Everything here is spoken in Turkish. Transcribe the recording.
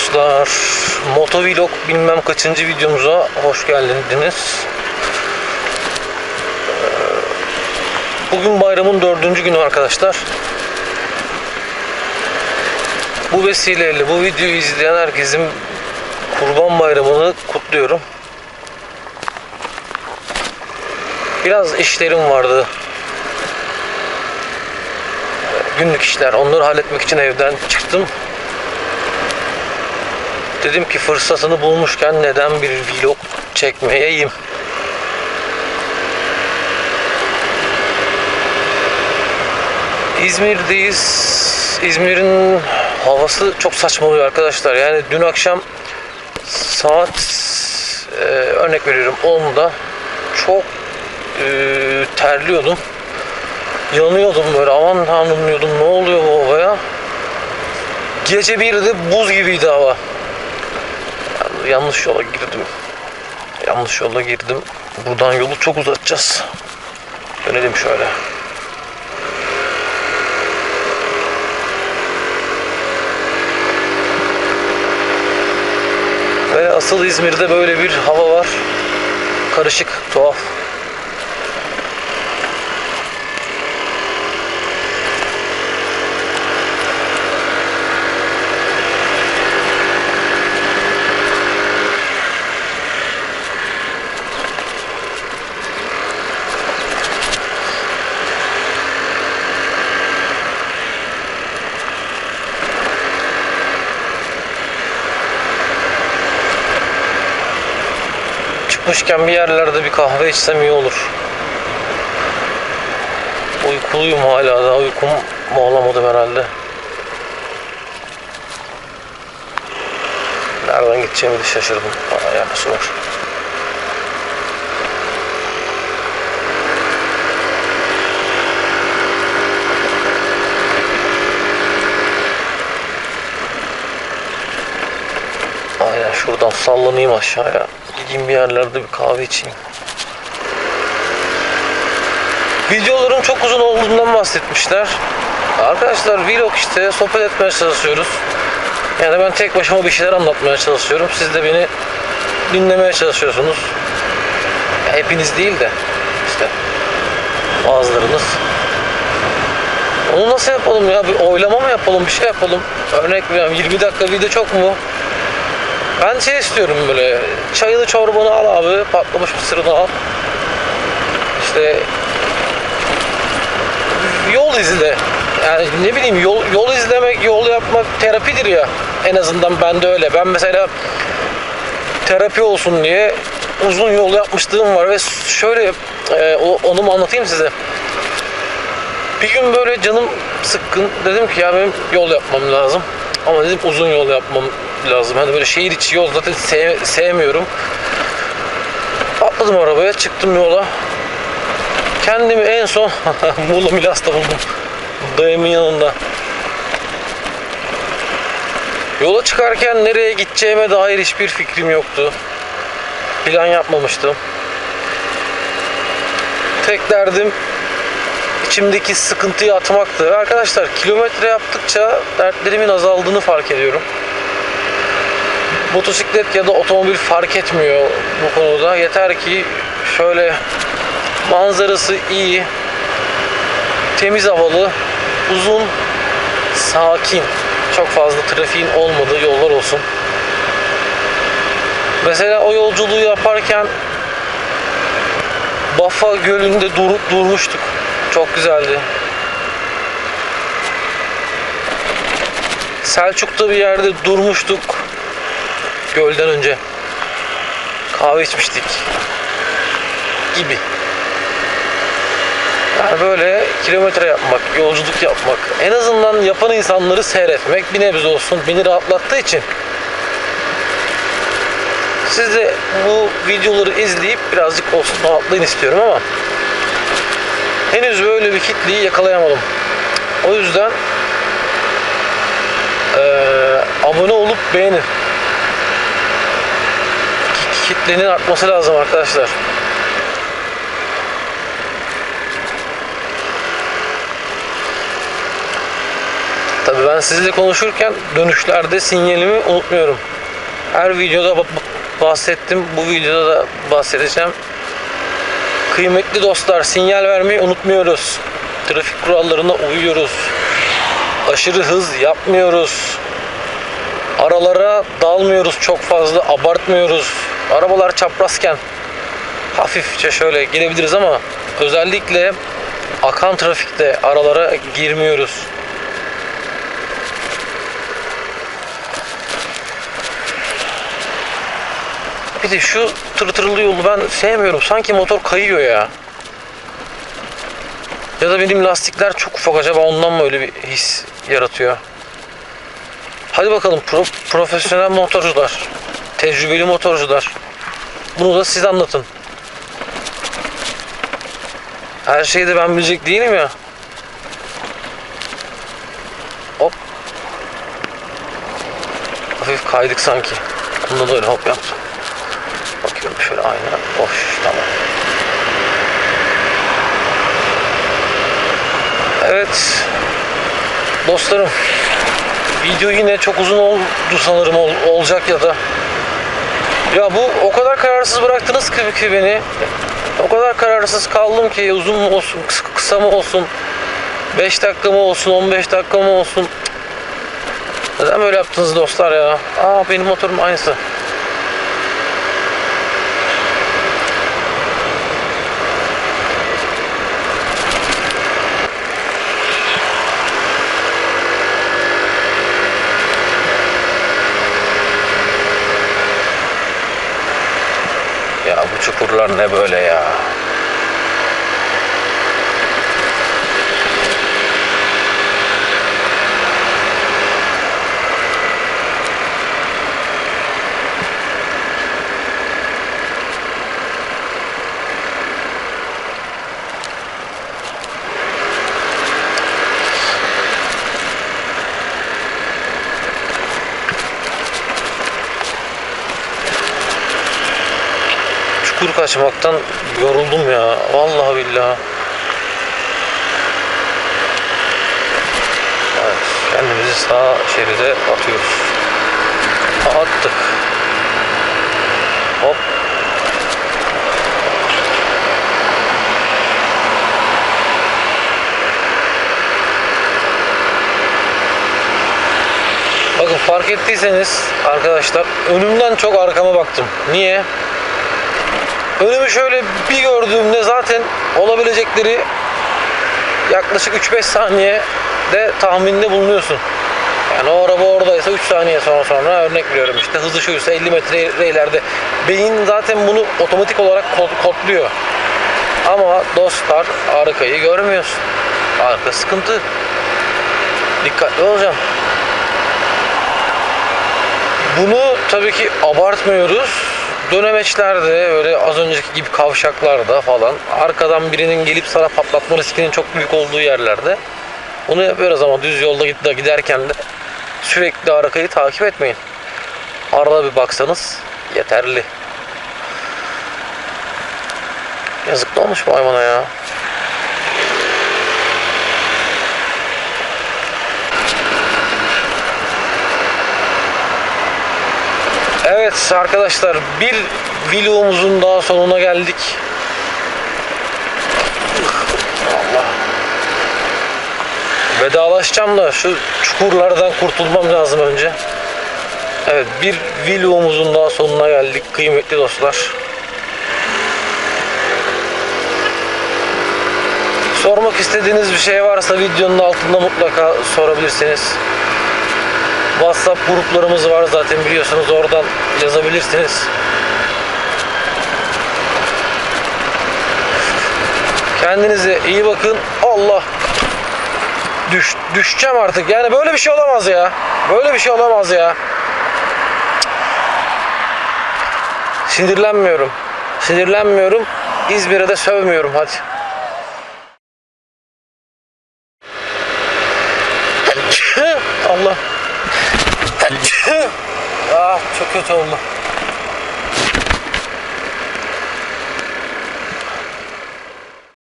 dostlar. Motovlog bilmem kaçıncı videomuza hoş geldiniz. Bugün bayramın dördüncü günü arkadaşlar. Bu vesileyle bu videoyu izleyen herkesin Kurban Bayramı'nı kutluyorum. Biraz işlerim vardı. Günlük işler. Onları halletmek için evden çıktım. Dedim ki fırsatını bulmuşken neden bir vlog çekmeyeyim. İzmir'deyiz. İzmir'in havası çok saçmalıyor arkadaşlar. Yani dün akşam saat e, örnek veriyorum 10'da çok e, terliyordum. Yanıyordum böyle aman tanrım diyordum ne oluyor bu havaya. Gece bir de buz gibiydi hava. Yanlış yola girdim. Yanlış yola girdim. Buradan yolu çok uzatacağız. Dönelim şöyle. Ve asıl İzmir'de böyle bir hava var. Karışık, tuhaf. Çıkmışken bir yerlerde bir kahve içsem iyi olur. Uykuluyum hala daha uykum bağlamadım herhalde. Nereden gideceğimi de şaşırdım. Aa, yapısı var. Aynen şuradan sallanayım aşağıya. Gideyim bir yerlerde bir kahve içeyim. Videoların çok uzun olduğundan bahsetmişler. Arkadaşlar vlog işte sohbet etmeye çalışıyoruz. Yani ben tek başıma bir şeyler anlatmaya çalışıyorum. Siz de beni dinlemeye çalışıyorsunuz. Hepiniz değil de işte bazılarınız. Onu nasıl yapalım ya? Bir oylama mı yapalım? Bir şey yapalım. Örnek veriyorum 20 dakika video çok mu? Ben şey istiyorum böyle çayını çorbanı al abi patlamış mısırını al. İşte yol izle. Yani ne bileyim yol, yol izlemek, yol yapmak terapidir ya. En azından bende öyle. Ben mesela terapi olsun diye uzun yol yapmışlığım var ve şöyle e, onu mu anlatayım size. Bir gün böyle canım sıkkın. Dedim ki ya benim yol yapmam lazım. Ama dedim uzun yol yapmam lazım. Hani böyle şehir içi yol zaten sev- sevmiyorum. Atladım arabaya çıktım yola. Kendimi en son Muğla Milas'ta buldum. Dayımın yanında. Yola çıkarken nereye gideceğime dair hiçbir fikrim yoktu. Plan yapmamıştım. Tek derdim içimdeki sıkıntıyı atmaktı. Arkadaşlar kilometre yaptıkça dertlerimin azaldığını fark ediyorum. Motosiklet ya da otomobil fark etmiyor bu konuda. Yeter ki şöyle manzarası iyi, temiz havalı, uzun, sakin, çok fazla trafiğin olmadığı yollar olsun. Mesela o yolculuğu yaparken Bafa Gölü'nde durup durmuştuk. Çok güzeldi. Selçuk'ta bir yerde durmuştuk. Gölden önce. Kahve içmiştik. Gibi. Yani böyle kilometre yapmak, yolculuk yapmak, en azından yapan insanları seyretmek bir nebze olsun beni rahatlattığı için siz de bu videoları izleyip birazcık olsun rahatlayın istiyorum ama henüz böyle bir kitleyi yakalayamadım. O yüzden eee, abone olup beğenin. Kitlenin artması lazım arkadaşlar. Tabii ben sizinle konuşurken dönüşlerde sinyalimi unutmuyorum. Her videoda ba- ba- bahsettim. Bu videoda da bahsedeceğim. Kıymetli dostlar sinyal vermeyi unutmuyoruz. Trafik kurallarına uyuyoruz. Aşırı hız yapmıyoruz. Aralara dalmıyoruz çok fazla abartmıyoruz. Arabalar çaprazken hafifçe şöyle girebiliriz ama özellikle akan trafikte aralara girmiyoruz. Bir de şu tırtırlı yolu ben sevmiyorum. Sanki motor kayıyor ya. Ya da benim lastikler çok ufak acaba ondan mı öyle bir his yaratıyor? Hadi bakalım pro- profesyonel motorcular, tecrübeli motorcular. Bunu da siz anlatın. Her şeyi de ben bilecek değilim ya. Hop. Hafif kaydık sanki. Bunda da öyle hop yaptım. Bakıyorum şöyle ayna boş tamam. Evet. Dostlarım. Video yine çok uzun oldu sanırım ol- olacak ya da. Ya bu o kadar kararsız bıraktınız ki, ki beni. O kadar kararsız kaldım ki uzun mu olsun, kısa, mı olsun, 5 dakika mı olsun, 15 dakika mı olsun. Neden böyle yaptınız dostlar ya? Aa benim motorum aynısı. Ya bu çukurlar ne böyle ya? Çukur kaçmaktan yoruldum ya. Vallahi billahi. Evet, kendimizi sağ şeride atıyoruz. Attık. Hop. Bakın fark ettiyseniz arkadaşlar önümden çok arkama baktım. Niye? Önümü şöyle bir gördüğümde zaten olabilecekleri yaklaşık 3-5 saniye de tahminde bulunuyorsun. Yani o araba oradaysa 3 saniye sonra sonra örnek veriyorum işte hızı şuysa 50 metre ileride. Beyin zaten bunu otomatik olarak kod, kodluyor. Ama dostlar arkayı görmüyorsun. Arka sıkıntı. Dikkatli olacağım. Bunu tabii ki abartmıyoruz. Dönemeçlerde öyle az önceki gibi kavşaklarda falan arkadan birinin gelip sana patlatma riskinin çok büyük olduğu yerlerde bunu yapıyoruz ama düz yolda gid- giderken de sürekli arkayı takip etmeyin. Arada bir baksanız yeterli. Yazık olmuş bu hayvana ya. Evet arkadaşlar bir vlogumuzun daha sonuna geldik. Allah. Vedalaşacağım da şu çukurlardan kurtulmam lazım önce. Evet bir vlogumuzun daha sonuna geldik kıymetli dostlar. Sormak istediğiniz bir şey varsa videonun altında mutlaka sorabilirsiniz. WhatsApp gruplarımız var zaten biliyorsunuz oradan yazabilirsiniz. Kendinize iyi bakın. Allah. Düş, düşeceğim artık. Yani böyle bir şey olamaz ya. Böyle bir şey olamaz ya. Sinirlenmiyorum. Sinirlenmiyorum. İzmir'e de sövmüyorum hadi. Allah. Ah çok kötü oldu.